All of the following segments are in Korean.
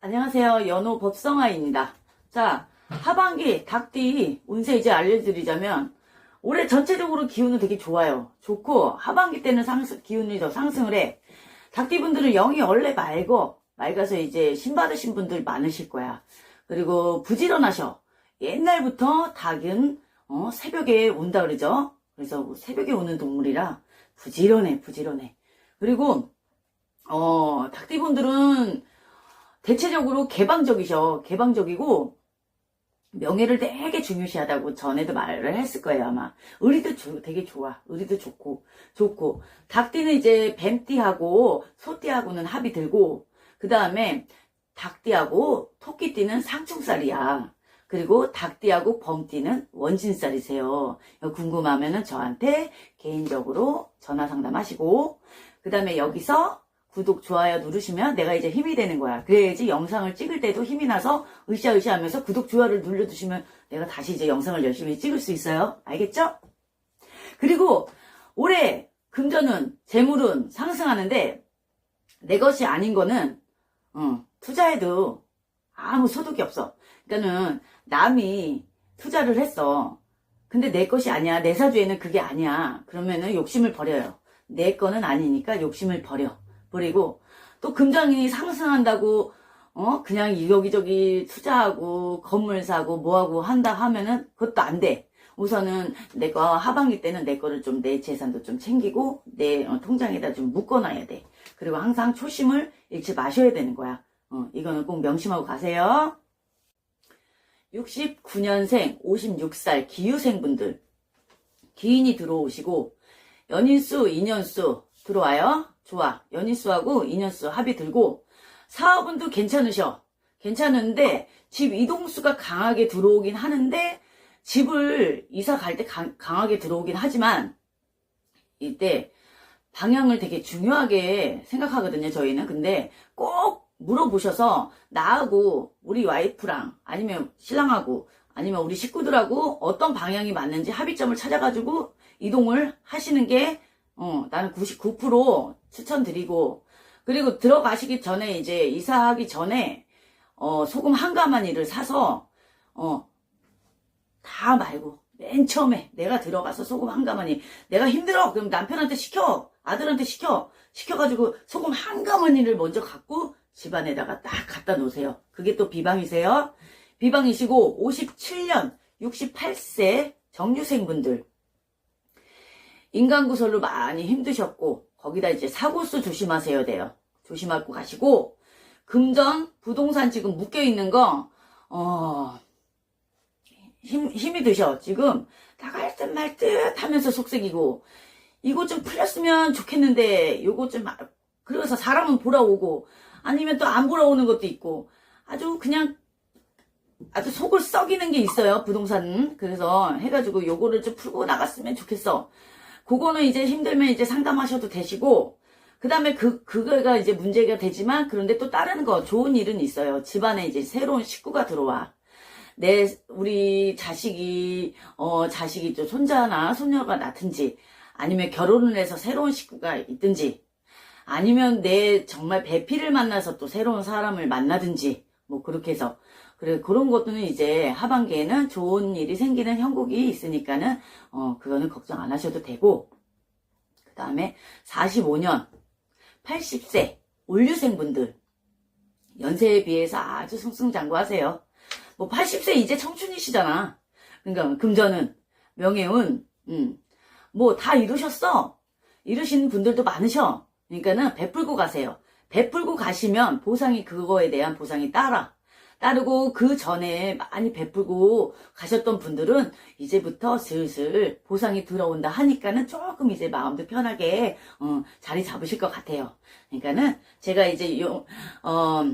안녕하세요. 연호 법성아입니다. 자, 하반기 닭띠 운세 이제 알려드리자면 올해 전체적으로 기운은 되게 좋아요. 좋고 하반기 때는 상승, 기운이 더 상승을 해. 닭띠분들은 영이 원래 맑어. 맑아서 이제 신 받으신 분들 많으실 거야. 그리고 부지런하셔. 옛날부터 닭은 어, 새벽에 온다 그러죠. 그래서 뭐 새벽에 오는 동물이라 부지런해, 부지런해. 그리고 어, 닭띠분들은 대체적으로 개방적이셔. 개방적이고 명예를 되게 중요시하다고 전에도 말을 했을 거예요 아마. 의리도 조- 되게 좋아. 의리도 좋고 좋고 닭띠는 이제 뱀띠하고 소띠하고는 합이 들고 그 다음에 닭띠하고 토끼띠는 상충살이야. 그리고 닭띠하고 범띠는 원진살이세요. 이거 궁금하면 은 저한테 개인적으로 전화 상담하시고 그 다음에 여기서 구독, 좋아요 누르시면 내가 이제 힘이 되는 거야. 그래야지 영상을 찍을 때도 힘이 나서 으쌰으쌰 하면서 구독, 좋아요를 눌러주시면 내가 다시 이제 영상을 열심히 찍을 수 있어요. 알겠죠? 그리고 올해 금전은, 재물은 상승하는데 내 것이 아닌 거는, 어, 투자해도 아무 소득이 없어. 그러니까는 남이 투자를 했어. 근데 내 것이 아니야. 내 사주에는 그게 아니야. 그러면은 욕심을 버려요. 내 거는 아니니까 욕심을 버려. 버리고 또 금전이 상승한다고 어 그냥 여기저기 투자하고 건물 사고 뭐하고 한다 하면은 그것도 안 돼. 우선은 내가 하반기 때는 내 거를 좀 내 재산도 좀 챙기고 내 어, 통장에다 좀 묶어놔야 돼. 그리고 항상 초심을 잃지 마셔야 되는 거야. 어, 이거는 꼭 명심하고 가세요. 69년생 56살 기유생 분들 기인이 들어오시고 연인수, 인연수 들어와요. 좋아. 연인수하고 인연수 합이 들고 사업은도 괜찮으셔. 괜찮은데 집 이동수가 강하게 들어오긴 하는데 집을 이사 갈 때 강하게 들어오긴 하지만 이때 방향을 되게 중요하게 생각하거든요. 저희는. 근데 꼭 물어보셔서 나하고 우리 와이프랑 아니면 신랑하고 아니면 우리 식구들하고 어떤 방향이 맞는지 합의점을 찾아가지고 이동을 하시는 게 어, 나는 99% 추천드리고 그리고 들어가시기 전에 이제 이사하기 전에 어, 소금 한 가마니를 사서 어, 다 말고 맨 처음에 내가 들어가서 소금 한 가마니 내가 힘들어. 그럼 남편한테 시켜. 아들한테 시켜. 시켜가지고 소금 한 가마니를 먼저 갖고 집안에다가 딱 갖다 놓으세요. 그게 또 비방이세요? 비방이시고 57년 68세 정유생분들 인간구설로 많이 힘드셨고 거기다 이제 사고수 조심하셔야 돼요. 조심하고 가시고 금전 부동산 지금 묶여 있는 거 어, 힘, 힘이 드셔. 지금 나갈 듯 말 듯 하면서 속색이고 이거 좀 풀렸으면 좋겠는데 요거 좀 아- 그래서 사람은 보러 오고 아니면 또 안 보러 오는 것도 있고 아주 그냥 아주 속을 썩이는 게 있어요 부동산은 그래서 해가지고 요거를 좀 풀고 나갔으면 좋겠어 그거는 이제 힘들면 이제 상담하셔도 되시고, 그 다음에 그, 그거가 이제 문제가 되지만, 그런데 또 다른 거, 좋은 일은 있어요. 집안에 이제 새로운 식구가 들어와. 내, 우리 자식이, 어, 자식이 또 손자나 손녀가 낳든지, 아니면 결혼을 해서 새로운 식구가 있든지, 아니면 내 정말 배필을 만나서 또 새로운 사람을 만나든지, 뭐 그렇게 해서 그래 그런 것들은 이제 하반기에는 좋은 일이 생기는 형국이 있으니까는 어 그거는 걱정 안 하셔도 되고 그 다음에 45년 80세 올류생분들 연세에 비해서 아주 승승장구하세요. 뭐 80세 이제 청춘이시잖아. 그러니까 금전은 명예운 뭐다 이루셨어. 이루신 분들도 많으셔. 그러니까는 베풀고 가세요. 베풀고 가시면 보상이 그거에 대한 보상이 따라. 따르고 그 전에 많이 베풀고 가셨던 분들은 이제부터 슬슬 보상이 들어온다 하니까는 조금 이제 마음도 편하게 어, 자리 잡으실 것 같아요. 그러니까는 제가 이제 요, 어,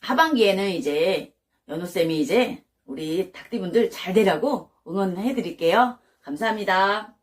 하반기에는 이제 연우쌤이 이제 우리 닭띠분들 잘 되라고 응원해 드릴게요. 감사합니다.